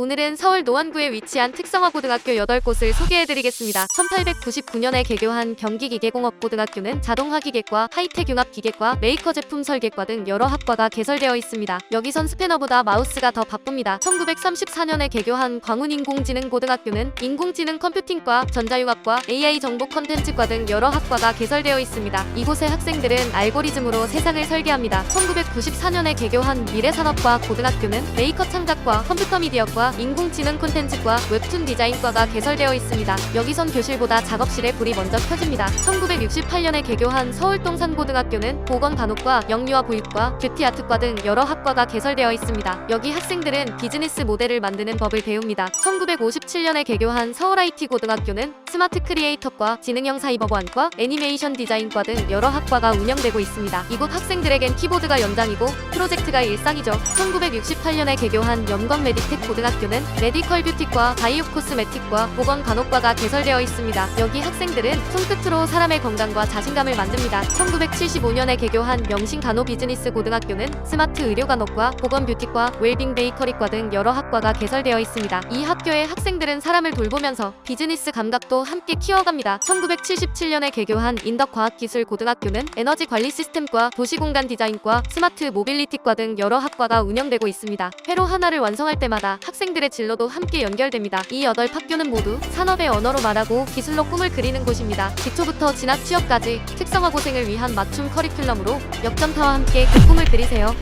오늘은 서울 노원구에 위치한 특성화 고등학교 8곳을 소개해드리겠습니다. 1899년에 개교한 경기기계공업고등학교는 자동화기계과 하이텍융합기계과 메이커 제품 설계과 등 여러 학과가 개설되어 있습니다. 여기선 스패너보다 마우스가 더 바쁩니다. 1934년에 개교한 광운인공지능고등학교는 인공지능 컴퓨팅과 전자융합과 AI 정보 컨텐츠과 등 여러 학과가 개설되어 있습니다. 이곳의 학생들은 알고리즘으로 세상을 설계합니다. 1994년에 개교한 미래산업과 고등학교는 메이커 창작과 컴퓨터 미디어과 인공지능 콘텐츠과 웹툰 디자인과가 개설되어 있습니다. 여기선 교실보다 작업실에 불이 먼저 켜집니다. 1968년에 개교한 서울동산고등학교는 보건간호과 영유아 보육과 뷰티아트과 등 여러 학과가 개설되어 있습니다. 여기 학생들은 비즈니스 모델을 만드는 법을 배웁니다. 1957년에 개교한 서울IT고등학교는 스마트 크리에이터과 지능형 사이버관과 애니메이션 디자인과 등 여러 학과가 운영되고 있습니다. 이곳 학생들에겐 키보드가 연장이고 프로젝트가 일상이죠. 1968년에 개교한 연건 메디텍 고등학교 는 메디컬 뷰티과 바이오 코스메틱과 보건 간호과가 개설되어 있습니다. 여기 학생들은 손끝으로 사람의 건강과 자신감을 만듭니다. 1975년에 개교한 명신 간호 비즈니스 고등학교는 스마트 의료 간호과 보건 뷰티과 웰빙 베이커리과 등 여러 학과가 개설되어 있습니다. 이 학교의 학생들은 사람을 돌보면서 비즈니스 감각도 함께 키워갑니다. 1977년에 개교한 인덕과학기술 고등학교는 에너지 관리 시스템과 도시공간 디자인과 스마트 모빌리티과 등 여러 학과가 운영되고 있습니다. 회로 하나를 완성할 때마다 학생들의 진로도 함께 연결됩니다. 이 여덟 학교는 모두 산업의 언어로 말하고 기술로 꿈을 그리는 곳입니다. 기초부터 진학 취업까지 특성화 고생을 위한 맞춤 커리큘럼으로 역전타와 함께 그 꿈을 그리세요.